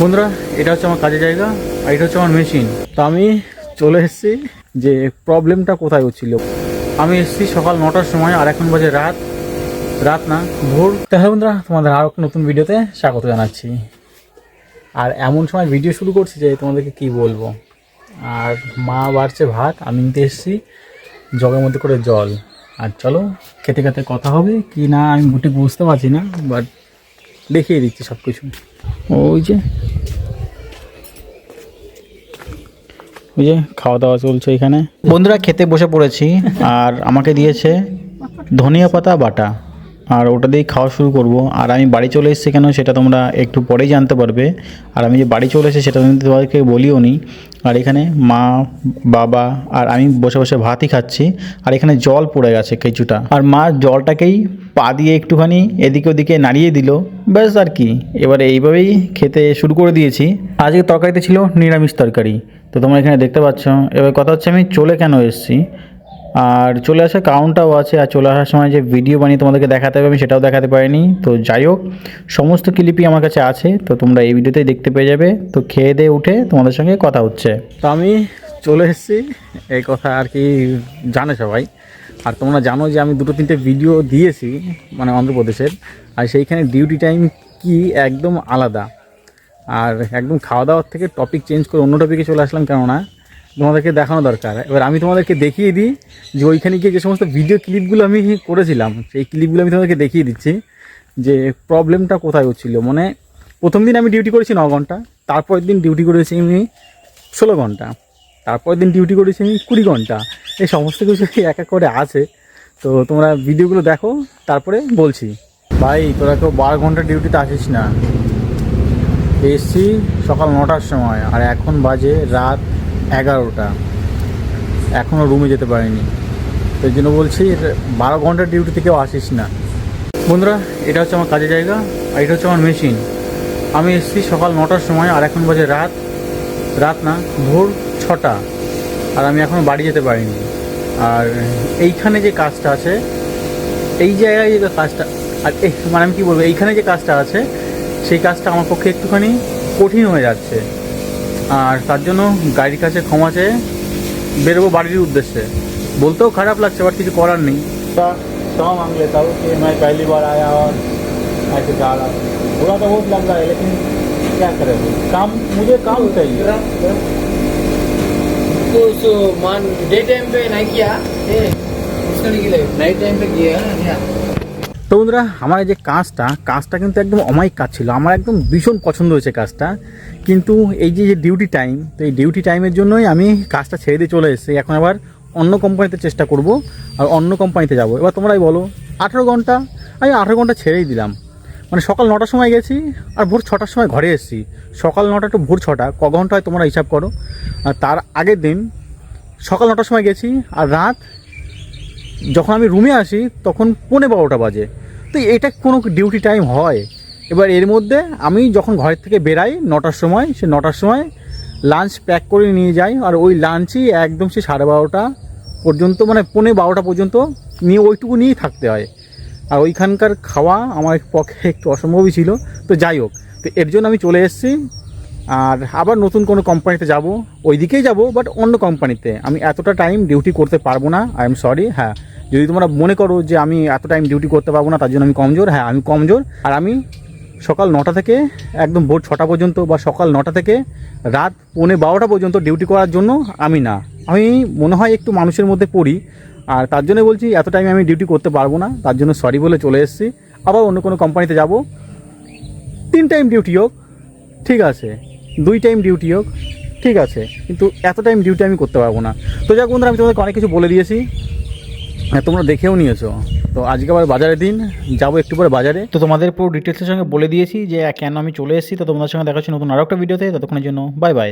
বন্ধুরা, এটা হচ্ছে আমার কাজের জায়গা আর এটা হচ্ছে আমার মেশিন তো আমি চলে এসেছি যে প্রবলেমটা কোথায় হচ্ছিল। আমি এসেছি সকাল নটার সময়, আর এখন বাজে রাত। রাত না, ভোর। তাহলে বন্ধুরা, তোমাদের আরও একটা নতুন ভিডিওতে স্বাগত জানাচ্ছি। আর এমন সময় ভিডিও শুরু করছি যে তোমাদেরকে কি বলব। আর মা বাড়ছে ভাত, আমি নিতে এসেছি জগের মধ্যে করে জল। আর চলো, খেতে খেতে কথা হবে, কি না আমি গুটি বুঝতে পারছি না বাট দেখিয়ে দিচ্ছি সব কিছু ওই যে ওই যে খাওয়া দাওয়া চলছে এখানে। বন্ধুরা, খেতে বসে পড়েছি, আর আমাকে দিয়েছে ধনিয়া পাতা, বাটা। আর ওটা দিয়েই খাওয়া শুরু করব। আর আমি বাড়ি চলে এসেছি কেন সেটা তোমরা একটু পরেই জানতে পারবে। আর আমি যে বাড়ি চলে এসেছি সেটা কিন্তু তোমাদেরকে বলিও নি। আর এখানে মা, বাবা আর আমি বসে বসে ভাতই খাচ্ছি। আর এখানে জল পড়ে গেছে কিছুটা। আর মা জলটাকেই পা দিয়ে একটুখানি এদিকে ওদিকে নাড়িয়ে দিল। ব্যাস আর কি। এবারে এইভাবেই খেতে শুরু করে দিয়েছি। আজকে তরকারিতে ছিল নিরামিষ তরকারি। তো তোমরা এখানে দেখতে পাচ্ছ। এবার কথা হচ্ছে আমি চলে কেন এসেছি? আর চলে আসার কারণটাও আছে, আর চলে আসার সময় যে ভিডিও বানিয়ে তোমাদেরকে দেখাতে হবে, আমি সেটাও দেখাতে পারিনি। তো যাই হোক, সমস্ত ক্লিপই আমার কাছে আছে, তো তোমরা এই ভিডিওতেই দেখতে পেয়ে যাবে। তো খেয়ে দিয়ে উঠে তোমাদের সঙ্গে কথা হচ্ছে। তো আমি চলে এসেছি, এই কথা আর কি জানে সবাই। আর তোমরা জানো যে আমি দুটো তিনটে ভিডিও দিয়েছি মানে অন্ধ্রপ্রদেশের। আর সেইখানে ডিউটি টাইম কি একদম আলাদা। আর একদম খাওয়া দাওয়ার থেকে টপিক চেঞ্জ করে অন্য টপিকে চলে আসলাম কেননা তোমাদেরকে দেখানো দরকার। এবার আমি তোমাদেরকে দেখিয়ে দিই যে ওইখানে গিয়ে যে সমস্ত ভিডিও ক্লিপগুলো আমি করেছিলাম, সেই ক্লিপগুলো আমি তোমাদেরকে দেখিয়ে দিচ্ছি যে প্রবলেমটা কোথায় হচ্ছিল। মানে প্রথম দিন আমি ডিউটি করেছি ন ঘণ্টা, তারপরের দিন ডিউটি করেছি আমি ষোলো ঘণ্টা, তারপরের দিন ডিউটি করেছি আমি কুড়ি ঘণ্টা। এই সমস্ত কিছু এক এক করে আছে? তো তোমরা ভিডিওগুলো দেখো, তারপরে বলছি। ভাই, তোরা কেউ বারো ঘণ্টা ডিউটিতে আসিস না। এসছি সকাল নটার সময়, আর এখন বাজে রাত এগারোটা। এখনও রুমে যেতে পারিনি। তো এই জন্য বলছি বারো ঘণ্টার ডিউটি থেকেও আসিস না। বন্ধুরা, এটা হচ্ছে আমার কাজের জায়গা, আর এটা হচ্ছে আমার মেশিন আমি এসেছি সকাল নটার সময়, আর এখন বাজে রাত রাত না, ভোর ছটা, আর আমি এখনও বাড়ি যেতে পারিনি। আর এইখানে যে কাজটা আছে, এই জায়গায় যে কাজটা, আর মানে আমি কী বলব, এইখানে যে কাজটা আছে, সেই কাজটা আমার পক্ষে একটুখানি কঠিন হয়ে যাচ্ছে। আর তার জন্য গাড়ির কাছে ক্ষমা চেয়ে বেরোবো বাড়ির উদ্দেশ্যে বলতেও খারাপ লাগছে বাট কিছু করার নেই তা कहाँ मांग लेता हूँ कि मैं पहली बार आया और ऐसे जा रहा हूँ बुरा तो बहुत लग रहा है लेकिन क्या करें काम मुझे काम चाहिए तो उस मान डे टाइम पे नहीं किया ए, उसका नहीं किया नाइट टाइम पे किया है क्या তো বন্ধুরা, আমার যে কাজটা কাজটা কিন্তু একদম অমায়িক কাজ ছিল। আমার একদম ভীষণ পছন্দ হয়েছে কাজটা। কিন্তু এই যে ডিউটি টাইম তো এই ডিউটি টাইমের জন্যই আমি কাজটা ছেড়ে দিয়ে চলে এসেছি। এখন আবার অন্য কোম্পানিতে চেষ্টা করব আর অন্য কোম্পানিতে যাব। এবার তোমরাই বলো, আঠেরো ঘণ্টা, আমি আঠেরো ঘণ্টা ছেড়েই দিলাম। মানে সকাল নটার সময় গেছি আর ভোর ছটার সময় ঘরে এসেছি। সকাল নটা টু ভোর ছটা, ক ঘণ্টা হয় তোমরা হিসাব করো। আর তার আগের দিন সকাল নটার সময় গেছি আর রাত যখন আমি রুমে আসি, তখন পৌনে বারোটা বাজে। তো এটা কোনো ডিউটি টাইম হয়। এবার এর মধ্যে আমি যখন ঘরের থেকে বেরাই নটার সময়, সে নটার সময় লাঞ্চ প্যাক করে নিয়ে যাই। আর ওই লাঞ্চই একদম সে সাড়ে বারোটা পর্যন্ত মানে পৌনে বারোটা পর্যন্ত নিয়ে ওইটুকু নিয়েই থাকতে হয়। আর ওইখানকার খাওয়া আমার পক্ষে একটু অসম্ভবই ছিল। তো যাই হোক, তো এর জন্য আমি চলে এসেছি। আর আবার নতুন কোনো কোম্পানিতে যাব ওই দিকেই যাব বাট অন্য কোম্পানিতে আমি এতটা টাইম ডিউটি করতে পারব না আই এম সরি হ্যাঁ। যদি তোমরা মনে করো যে আমি এত টাইম ডিউটি করতে পারব না, তার জন্য আমি কমজোর হ্যাঁ আমি কমজোর। আর আমি সকাল নটা থেকে একদম ভোর ছটা পর্যন্ত বা সকাল নটা থেকে রাত পৌনে বারোটা পর্যন্ত ডিউটি করার জন্য আমি না। আমি মনে হয় একটু মানুষের মধ্যে পড়ি, আর তার জন্য বলছি এত টাইমে আমি ডিউটি করতে পারব না, তার জন্য সরি বলে চলে এসেছি। আবার অন্য কোনো কোম্পানিতে যাব। তিন টাইম ডিউটি হোক, ঠিক আছে। দুই টাইম ডিউটি হোক, ঠিক আছে, কিন্তু এত টাইম ডিউটি আমি করতে পারব না। তো যাক বন্ধুরা, আমি তোমাদেরকে অনেক কিছু বলে দিয়েছি। হ্যাঁ তোমরা দেখেও নিয়েছো। তো আজকে আবার বাজারের দিন, যাব একটু পরে বাজারে। তো তোমাদের পুরো ডিটেলসের সঙ্গে বলে দিয়েছি যে, কেন আমি চলে এসেছি, তো তোমাদের সঙ্গে দেখাচ্ছি নতুন আরও একটা ভিডিওতে ততক্ষণের জন্য বাই বাই